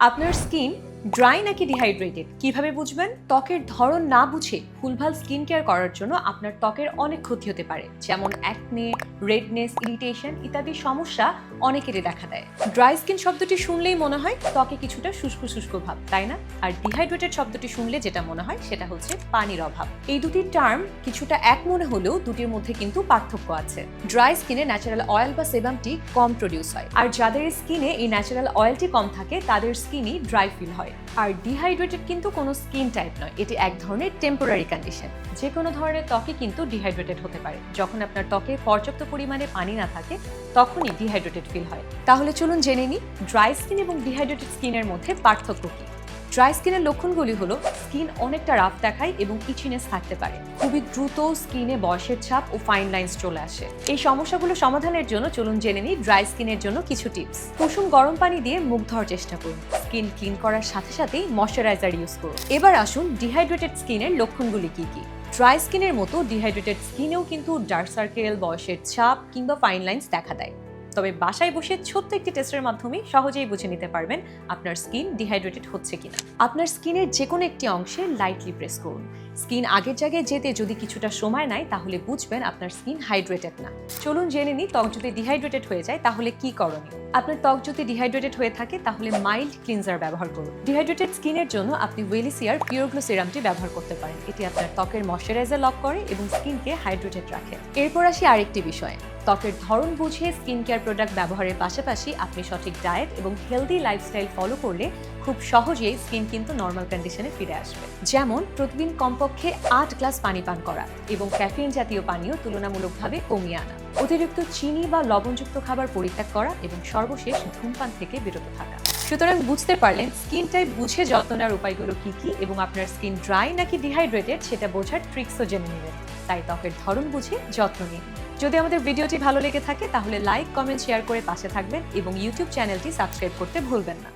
আপনার skin dry নাকি dehydrated কীভাবে বুঝবেন? ত্বকের ধরন না বুঝে ভুলভাল স্কিন কেয়ার করার জন্য আপনার ত্বকের অনেক ক্ষতি হতে পারে, যেমন অ্যাকনে রেডনেস ইরিটেশন ইত্যাদি সমস্যা অনেকেরই দেখা দেয়। ড্রাই স্কিন শব্দটি শুনলেই মনে হয় ত্বকে কিছুটা শুষ্ক শুষ্ক ভাব, তাই না? আর ডিহাইড্রেটেড শব্দটি শুনলে যেটা মনে হয় সেটা হচ্ছে পানির অভাব। এই দুটি টার্ম কিছুটা এক মনে হলেও দুটির মধ্যে কিন্তু পার্থক্য আছে। ড্রাই স্কিনে ন্যাচারাল অয়েল বা সেবামটি কম প্রডিউস হয়। আর যাদের স্কিনে এই ন্যাচারাল অয়েলটি কম থাকে, তাদের স্কিনই ড্রাই ফিল হয়। আর ডিহাইড্রেটেড কিন্তু কোনো স্কিন টাইপ নয়। এটি এক ধরনের টেম্পোরারি কন্ডিশন যে কোনো ধরনের ত্বকে কিন্তু ডিহাইড্রেটেড হতে পারে। যখন আপনার ত্বকে পর্যাপ্ত পরিমাণে পানি না থাকে, তখনই ডিহাইড্রেটেড ফিল হয়। তাহলে চলুন জেনে নিই ড্রাই স্কিন এবং ডিহাইড্রেটেড স্কিনের মধ্যে পার্থক্য কী? ড্রাই স্কিনের লক্ষণগুলি হলো স্কিন অনেকটা রাফ দেখায় এবং ইচিনেস থাকতে পারে। খুবই দ্রুত স্কিনে বয়সের ছাপ ও ফাইন লাইন্স চলে আসে। এই সমস্যাগুলো সমাধানের জন্য চলুন জেনে নিই ড্রাই স্কিনের জন্য কিছু টিপস কুসুম গরম পানি দিয়ে মুখ ধোয়ার চেষ্টা করুন। স্কিন ক্লিন করার সাথে সাথেই ময়শ্চারাইজার ইউজ করুন। এবার আসুন ডিহাইড্রেটেড স্কিনের লক্ষণগুলি কি কি? ড্রাই স্কিনের মতো ডিহাইড্রেটেড স্কিনেও কিন্তু ডার্ক সার্কেল বয়সের ছাপ কিংবা ফাইন লাইন্স দেখা দেয়। তবে বাসায় বসে ছোট্ট একটি টেস্টের মাধ্যমে সহজেই বুঝে নিতে পারবেন আপনার স্কিন ডিহাইড্রেটেড হচ্ছে কিনা। আপনার স্কিনের যে কোনো একটি অংশে লাইটলি প্রেস করুন। স্কিন আগের জায়গায় যেতে যদি কিছুটা সময় নেয়, তাহলে বুঝবেন আপনার স্কিন হাইড্রেটেড না। চলুন জেনে নিই ত্বক যদি ডিহাইড্রেটেড হয়ে যায়, তাহলে কি করণীয়? আপনার ত্বক যদি ডিহাইড্রেটেড হয়ে থাকে, তাহলে মাইল্ড ক্লিনজার ব্যবহার করুন। ডিহাইড্রেটেড স্কিনের জন্য আপনি ওয়েলিসিয়ার পিওরগ্লো সিরামটি ব্যবহার করতে পারেন। এটি আপনার ত্বকের ময়শ্চারাইজার লক করে এবং স্কিনকে হাইড্রেটেড রাখে। এরপর আসি আরেকটি বিষয়। ত্বকের ধরন বুঝে স্কিন কেয়ার প্রোডাক্ট ব্যবহারের পাশাপাশি আপনি সঠিক ডায়েট এবং হেলদি লাইফস্টাইল ফলো করলে খুব সহজেই স্কিন কিন্তু নর্মাল কন্ডিশনে ফিরে আসবে। যেমন প্রতিদিন কমপক্ষে আট গ্লাস পানি পান করা এবং ক্যাফিন জাতীয় পানীয় তুলনামূলকভাবে কমিয়ে আনা। অতিরিক্ত চিনি বা লবণযুক্ত খাবার পরিত্যাগ করা এবং সর্বশেষ ধূমপান থেকে বিরত থাকা। সুতরাং বুঝতে পারলেন স্কিন টাইপ বুঝে যত্ন নেওয়ার উপায়গুলো কি কি এবং আপনার স্কিন ড্রাই নাকি ডিহাইড্রেটেড সেটা বোঝার ট্রিক্সও জেনে নেবেন। তাই ত্বকের ধরন বুঝে যত্ন নিন। যদি আমাদের ভিডিওটি ভালো লেগে থাকে, তাহলে লাইক কমেন্ট শেয়ার করে পাশে থাকবেন এবং ইউটিউব চ্যানেলটি সাবস্ক্রাইব করতে ভুলবেন না।